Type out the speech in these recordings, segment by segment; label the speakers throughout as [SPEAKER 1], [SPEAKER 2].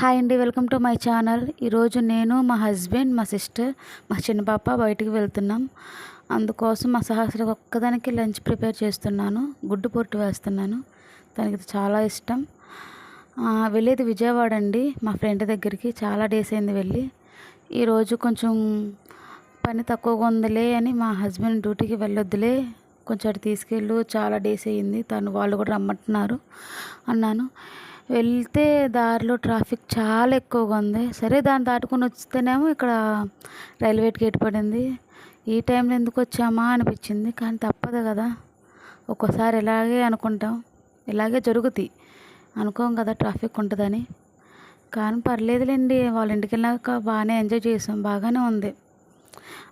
[SPEAKER 1] Hi అండి welcome to my channel. ఈరోజు నేను మా హస్బెండ్ మా సిస్టర్ మా చిన్న పాప బయటికి వెళ్తున్నాం. అందుకోసం మా సహస్ర ఒక్కదానికి లంచ్ ప్రిపేర్ చేస్తున్నాను. గుడ్డు పొట్టు వేస్తున్నాను. తనకి చాలా ఇష్టం. వెళ్ళేది విజయవాడ అండి. మా ఫ్రెండ్ దగ్గరికి చాలా డేస్ అయింది వెళ్ళి. ఈరోజు కొంచెం పని తక్కువగా ఉందిలే అని మా హస్బెండ్ డ్యూటీకి వెళ్ళొద్దులే. కొంచెం అటు తీసుకెళ్ళు చాలా డేస్ అయ్యింది తను వాళ్ళు కూడా రమ్మంటున్నారు. అన్నాను. వెళ్తే దారిలో ట్రాఫిక్ చాలా ఎక్కువగా ఉంది. సరే దాన్ని దాటుకొని వస్తేనేమో ఇక్కడ రైల్వే గేట్ పడింది. ఈ టైంలో ఎందుకు వచ్చామా అనిపించింది కానీ తప్పదు కదా. ఒక్కోసారి ఇలాగే అనుకుంటాం. ఇలాగే జరుగుతాయి. అనుకోం కదా ట్రాఫిక్ ఉంటుందని. కానీ పర్లేదులేండి వాళ్ళ ఇంటికి వెళ్ళాక బాగానే ఎంజాయ్ చేసాం బాగానే ఉంది.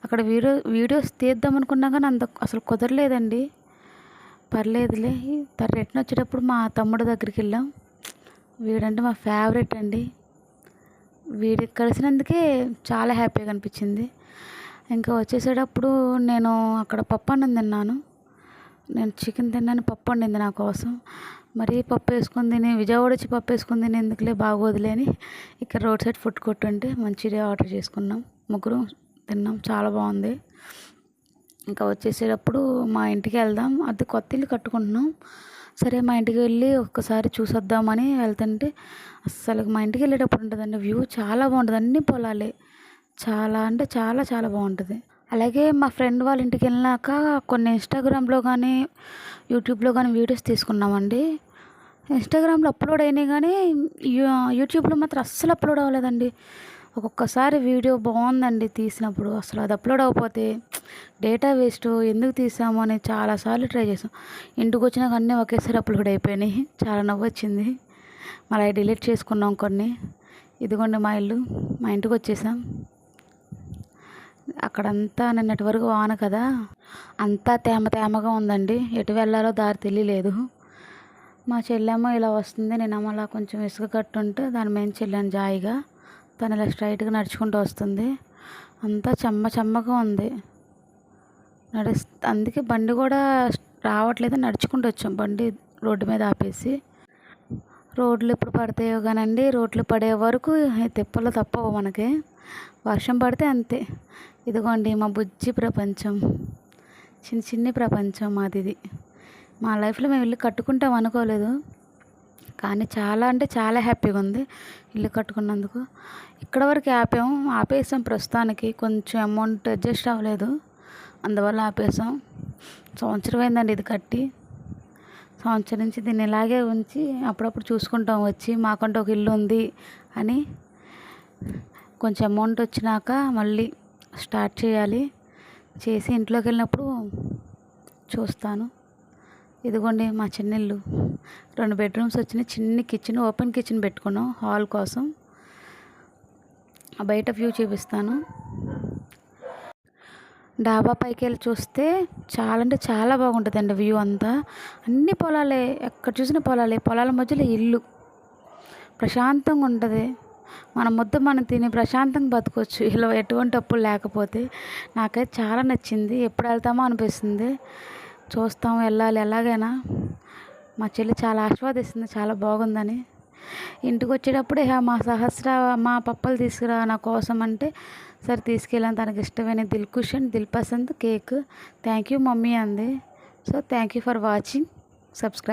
[SPEAKER 1] అక్కడ వీడియో వీడియోస్ తీద్దాం అనుకున్నా కానీ అంత అసలు కుదరలేదండి. పర్లేదులే. తను రిటర్న్ వచ్చేటప్పుడు మా తమ్ముడు దగ్గరికి వెళ్ళాం. వీడంటే మా ఫేవరెట్ అండి. వీడికి కలిసినందుకే చాలా హ్యాపీగా అనిపించింది. ఇంకా వచ్చేసేటప్పుడు నేను అక్కడ పప్పు అన్నం తిన్నాను. నేను చికెన్ తిన్నాను పప్పు వండింది నా కోసం. మరి పప్పు వేసుకుని తిని విజయవాడ వచ్చి పప్పు వేసుకుని తిని ఎందుకులే బాగోదులే అని ఇక్కడ రోడ్ సైడ్ ఫుడ్ కొట్టు ఉంటే మంచిగా ఆర్డర్ చేసుకున్నాం. ముగ్గురు తిన్నాం చాలా బాగుంది. ఇంకా వచ్చేసేటప్పుడు మా ఇంటికి వెళ్దాం. అది కొత్త ఇల్లు కట్టుకుంటున్నాం. సరే మా ఇంటికి వెళ్ళి ఒక్కసారి చూసొద్దామని వెళ్తుంటే అస్సలు మా ఇంటికి వెళ్ళేటప్పుడు ఉంటుందండి వ్యూ చాలా బాగుంటుంది అన్ని పొలాలే. చాలా అంటే చాలా చాలా బాగుంటుంది. అలాగే మా ఫ్రెండ్ వాళ్ళ ఇంటికి వెళ్ళినాక కొన్ని ఇన్స్టాగ్రామ్లో కానీ యూట్యూబ్లో కానీ వీడియోస్ తీసుకున్నామండి. ఇన్స్టాగ్రామ్లో అప్లోడ్ అయినాయి కానీ యూట్యూబ్లో మాత్రం అస్సలు అప్లోడ్ అవ్వలేదండి. ఒక్కొక్కసారి వీడియో బాగుందండి తీసినప్పుడు అసలు అది అప్లోడ్ అవ్వకపోతే డేటా వేస్ట్ ఎందుకు తీసాము అని చాలాసార్లు ట్రై చేసాం. ఇంటికి వచ్చినాక అన్నీ ఒకేసారి అప్లోడ్ అయిపోయినాయి. చాలా నవ్వు వచ్చింది మళ్ళీ డిలీట్ చేసుకున్నాం కొన్ని. ఇదిగోండి మా ఇల్లు. మా ఇంటికి వచ్చేసాం అక్కడంతా నిన్నటి వరకు వాన కదా? అంతా తేమ తేమగా ఉందండి. ఎటు వెళ్ళాలో దారి తెలియలేదు. మా చెల్లెమ్మ ఇలా వస్తుంది. నేను అలా కొంచెం ఇసుక కట్టుంటే దాని మీద చెల్లాను జాయిగా తను ఇలా స్ట్రైట్గా నడుచుకుంటూ వస్తుంది. అంతా చెమ్మ చెమ్మగా ఉంది. నడుస్ అందుకే బండి కూడా రావట్లేదు నడుచుకుంటూ వచ్చాం. బండి రోడ్డు మీద ఆపేసి. రోడ్లు ఎప్పుడు పడతాయో కానండి రోడ్లు పడే వరకు ఈ తిప్పలు తప్పవు మనకి. వర్షం పడితే అంతే. ఇదిగోండి మా బుజ్జి ప్రపంచం. చిన్న చిన్ని ప్రపంచం మాది ఇది మా లైఫ్లో మేము ఇల్లు కట్టుకుంటాం అనుకోలేదు. కానీ చాలా అంటే చాలా హ్యాపీగా ఉంది ఇల్లు కట్టుకున్నందుకు. ఇక్కడ వరకు ఆపాము ఆపేసాం ప్రస్తుతానికి. కొంచెం అమౌంట్ అడ్జస్ట్ అవ్వలేదు. అందువల్ల ఆపేసాం సంవత్సరం అయిందండి ఇది కట్టి. సంవత్సరం నుంచి దీన్ని ఇలాగే ఉంచి అప్పుడప్పుడు చూసుకుంటాం. వచ్చి మాకంటూ ఒక ఇల్లు ఉంది అని కొంచెం అమౌంట్ వచ్చినాక మళ్ళీ స్టార్ట్ చేయాలి. చేసి ఇంట్లోకి వెళ్ళినప్పుడు చూస్తాను. ఇదిగోండి మా చిన్న ఇల్లు రెండు బెడ్రూమ్స్ వచ్చినాయి. చిన్న కిచెన్ ఓపెన్ కిచెన్ పెట్టుకున్నాం హాల్ కోసం. బయట వ్యూ చూపిస్తాను. డాబా పైకి వెళ్ళి చూస్తే చాలా అంటే చాలా బాగుంటుందండి వ్యూ అంతా. అన్ని పొలాలే ఎక్కడ చూసిన పొలాలే పొలాల మధ్యలో ఇల్లు. ప్రశాంతంగా ఉంటుంది. మన ముద్ద మనం తిని ప్రశాంతంగా బతకొచ్చు. ఇలా ఎటువంటి అప్పులు లేకపోతే నాకైతే చాలా నచ్చింది. ఎప్పుడు వెళ్తామో అనిపిస్తుంది. చూస్తాం వెళ్ళాలి. ఎలాగైనా మా చెల్లి చాలా ఆస్వాదిస్తుంది చాలా బాగుందని. ఇంటికి వచ్చేటప్పుడు మా సహస్ర మా పప్పలు తీసుకురా నా కోసం అంటే సరే తీసుకెళ్ళాను. తనకి ఇష్టమైన దిల్ cushion dil pasand cake. Thank you mummy అంది. So thank you for watching. Subscribe